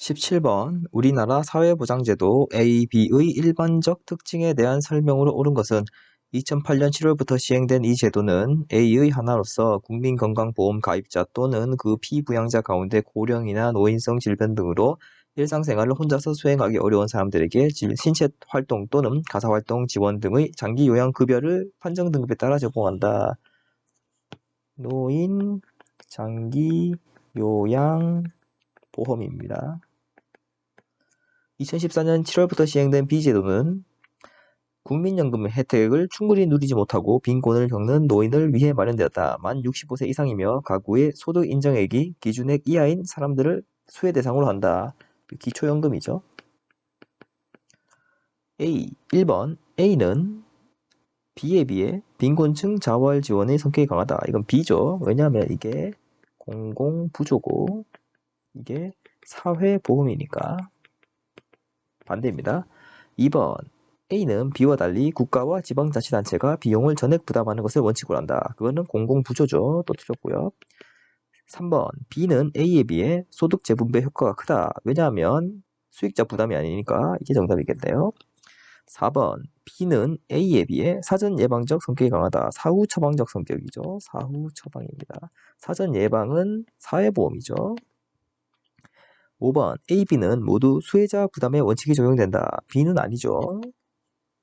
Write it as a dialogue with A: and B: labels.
A: 17번 우리나라 사회보장제도 A, B의 일반적 특징에 대한 설명으로 옳은 것은 2008년 7월부터 시행된 이 제도는 A의 하나로서 국민건강보험 가입자 또는 그 피부양자 가운데 고령이나 노인성 질병 등으로 일상생활을 혼자서 수행하기 어려운 사람들에게 질- 신체 활동 또는 가사 활동 지원 등의 장기 요양 급여를 판정 등급에 따라 제공한다. 노인 장기 요양 보험입니다. 2014년 7월부터 시행된 B제도는 국민연금 혜택을 충분히 누리지 못하고 빈곤을 겪는 노인을 위해 마련되었다. 만 65세 이상이며 가구의 소득 인정액이 기준액 이하인 사람들을 수혜 대상으로 한다. 기초연금이죠. A. 1번 A는 B에 비해 빈곤층 자활 지원의 성격이 강하다. 이건 B죠. 왜냐하면 이게 공공부조고 이게 사회보험이니까 반대입니다. 2번 A는 B와 달리 국가와 지방자치단체가 비용을 전액 부담하는 것을 원칙으로 한다. 그거는 공공부조죠. 또 틀렸고요. 3번 B는 A에 비해 소득 재분배 효과가 크다. 왜냐하면 수익자 부담이 아니니까 이게 정답이겠네요. 4번 B는 A에 비해 사전 예방적 성격이 강하다. 사후 처방적 성격이죠. 사후 처방입니다. 사전 예방은 사회보험이죠. 5번 A, B는 모두 수혜자 부담의 원칙이 적용된다. B는 아니죠.